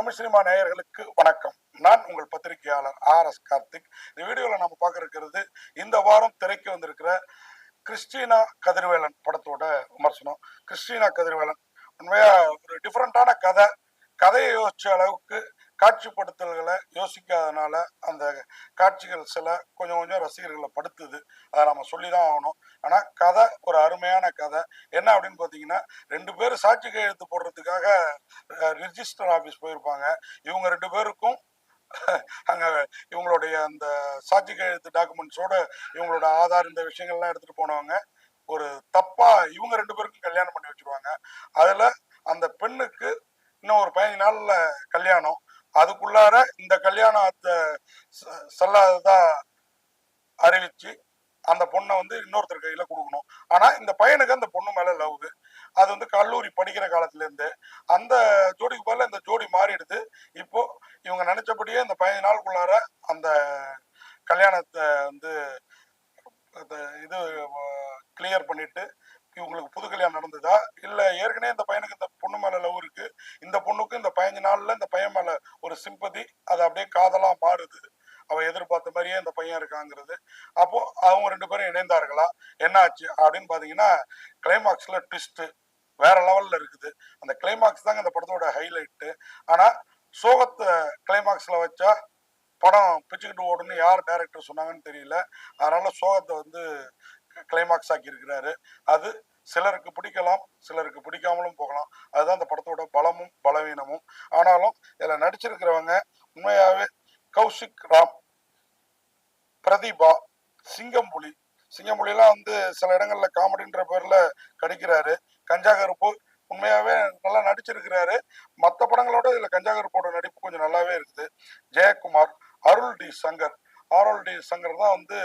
Tamil cinema நேயர்களுக்கு வணக்கம். நான் உங்கள் பத்திரிகையாளர் ஆர் எஸ் கார்த்திக். இந்த வீடியோவில் நம்ம பார்க்க இருக்கிறது இந்த வாரம் திரைக்கு வந்திருக்கிற கிறிஸ்டினா கதிர்வேலன் படத்தோட விமர்சனம். கிறிஸ்டினா கதிர்வேலன் உண்மையா ஒரு டிஃப்ரெண்டான கதை. கதையை யோசிச்ச அளவுக்கு காட்சிப்படுத்தல்களை யோசிக்காதனால அந்த காட்சிகள் சில கொஞ்சம் கொஞ்சம் ரசிகர்களை படுத்துது. அதை நம்ம சொல்லி தான் ஆகணும். ஆனால் கதை ஒரு அருமையான கதை. என்ன அப்படின்னு பார்த்தீங்கன்னா ரெண்டு பேரும் சாட்சி கையெழுத்து போடுறதுக்காக ரிஜிஸ்டர் ஆஃபீஸ் போயிருப்பாங்க. இவங்க ரெண்டு பேருக்கும் அங்க இவங்களுடைய அந்த சாட்சி கையெழுத்து டாக்குமெண்ட்ஸோட இவங்களோட ஆதார் இந்த விஷயங்கள்லாம் எடுத்துட்டு போனவங்க ஒரு தப்பா இவங்க ரெண்டு பேருக்கும் கல்யாணம் பண்ணி வச்சிருவாங்க. அதுல அந்த பெண்ணுக்கு இன்னும் ஒரு பதினஞ்சு நாள்ல கல்யாணம். அதுக்குள்ளார இந்த கல்யாணத்தை செ- செல்லாததா அறிவிச்சு அந்த பொண்ணை வந்து இன்னொருத்தர் கையில கொடுக்கணும். ஆனா இந்த பையனுக்கு அந்த பொண்ணு மேல லவ் அது வந்து கல்லூரி படிக்கிற காலத்துல இருந்து அந்த ஜோடிக்கு பதிலா இந்த ஜோடி மாறிடுது. இப்போ இவங்க நினைச்சபடியே இந்த பதினஞ்சு நாளுக்குள்ளார அந்த கல்யாணத்தை வந்து இது கிளியர் பண்ணிட்டு இவங்களுக்கு புது கல்யாணம் நடந்ததா? இல்ல ஏற்கனவே இந்த பையனுக்கு இந்த பொண்ணு மேல லவ் இருக்கு. இந்த பொண்ணுக்கு இந்த பதினஞ்சு நாள்ல இந்த பையன் மேல அப்படியே காதலாக மாறுது. அவன் எதிர்பார்த்த மாதிரியே இந்த பையன் இருக்காங்கிறது. அப்போ அவங்க ரெண்டு பேரும் இணைந்தார்களா? என்ன ஆச்சு அப்படின்னு பாத்தீங்கன்னா கிளைமாக்ஸ்ல ட்விஸ்ட் வேற லெவல்ல இருக்குது. அந்த கிளைமாக்ஸ் தாங்க இந்த படத்தோட ஹைலைட்டு ஆனா சோகத்தை கிளைமாக்ஸ்ல வச்சா படம் பிச்சுக்கிட்டு ஓடுன்னு யார் டைரக்டர் சொன்னாங்கன்னு தெரியல. அதனால சோகத்தை வந்து கிளைமாக்ஸ் ஆக்கி இருக்கிறாரு அது சிலருக்கு பிடிக்கலாம் சிலருக்கு பிடிக்காமலும் போகலாம். அதுதான் அந்த படத்தோட பலமும் பலவீனமும். ஆனாலும் இதில் நடிச்சிருக்கிறவங்க உண்மையாவே கௌஷிக் ராம் பிரதீபா சிங்கம்புலி. சிங்கம்புலிலாம் வந்து சில இடங்கள்ல காமெடின்ற பேர்ல கடிக்கிறாரு கஞ்சா கருப்பு உண்மையாவே நல்லா நடிச்சிருக்கிறாரு. மற்ற படங்களோட இதுல கஞ்சா கருப்போட நடிப்பு கொஞ்சம் நல்லாவே இருக்குது. ஜெயக்குமார் அருள் டி சங்கர். அருள் டி சங்கர் தான் வந்து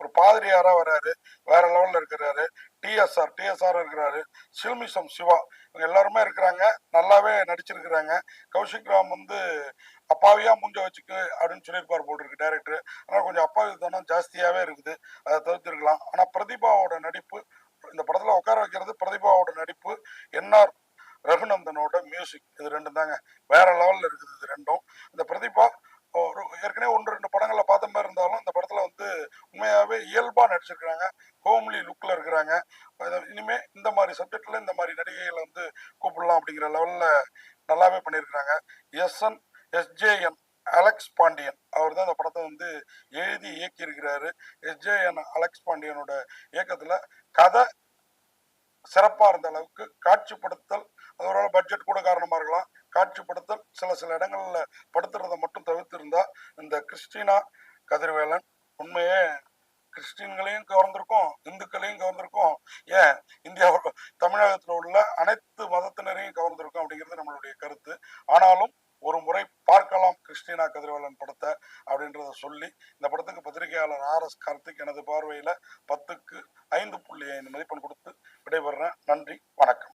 ஒரு பாதிரியாரா வராரு. வேற லெவல்ல இருக்கிறாரு. டிஎஸ்ஆர் டிஎஸ்ஆர் இருக்கிறாரு. சில்மிசம் சிவா இவங்க எல்லாருமே இருக்கிறாங்க. நல்லாவே நடிச்சிருக்கிறாங்க. கௌஷிக் ராம் வந்து அப்பாவியா மூஞ்ச வச்சுக்கு அப்படின்னு சொல்லியிருப்பார் போல் இருக்கு டேரக்டர் ஆனால் கொஞ்சம் அப்பாவித்தனம் ஜாஸ்தியாகவே இருக்குது. அதை தவிர்த்திருக்கலாம். ஆனால் பிரதிபாவோட நடிப்பு இந்த படத்தில் உட்கார வைக்கிறது பிரதிபாவோட நடிப்பு என்ஆர் ரகுநந்தனோட மியூசிக் இது ரெண்டும் தாங்க. வேற லெவலில் இருக்குது இது ரெண்டும். இந்த பிரதிபா ஒரு ஏற்கனவே ஒன்று ரெண்டு படங்களில் பார்த்த மாதிரி இருந்தாலும் இந்த படத்தில் நடிச்சிருக்கிறாங்க ஹோம்லி லுக்ல இருக்கிறாங்க. இனிமேல் இனிமே இந்த மாதிரி சப்ஜெக்ட்ல இந்த மாதிரி நடிகைகளை வந்து கூப்பிடலாம் அப்படிங்கிற லெவல்ல நல்லாவே பண்ணியிருக்கிறாங்க. எஸ்என் எஸ்ஜேஎன் அலெக்ஸ் பாண்டியன் அவர் தான் இந்த படத்தை வந்து எழுதி இயக்கி இருக்கிறாரு எஸ்ஜேஎன் அலெக்ஸ் பாண்டியனோட இயக்கத்துல கதை சிறப்பா இருந்த அளவுக்கு காட்சிப்படுத்தல் அதோட பட்ஜெட் கூட காரணமா இருக்கலாம். காட்சிப்படுத்தல் சில சில இடங்கள்ல படுத்துறதை மட்டும் தவிர்த்திருந்தா இந்த கிறிஸ்டினா கதிர்வேலன் உண்மையே கிறிஸ்டின்களையும் கவர்ந்திருக்கும் இந்துக்களையும் கவர்ந்திருக்கும். ஏன்? இந்தியா தமிழகத்தில் உள்ள அனைத்து மதத்தினரையும் கவர்ந்திருக்கும் அப்படிங்கிறது நம்மளுடைய கருத்து. ஆனாலும் ஒரு முறை பார்க்கலாம் கிறிஸ்டினா கதிர்வேலன் படத்தை அப்படின்றத சொல்லி இந்த படத்துக்கு பத்திரிகையாளர் ஆர் எஸ் கார்த்திக் எனது பார்வையில பத்துக்கு ஐந்து புள்ளி ஐந்து மதிப்பெண் கொடுத்து விடைபெறுறேன் நன்றி வணக்கம்.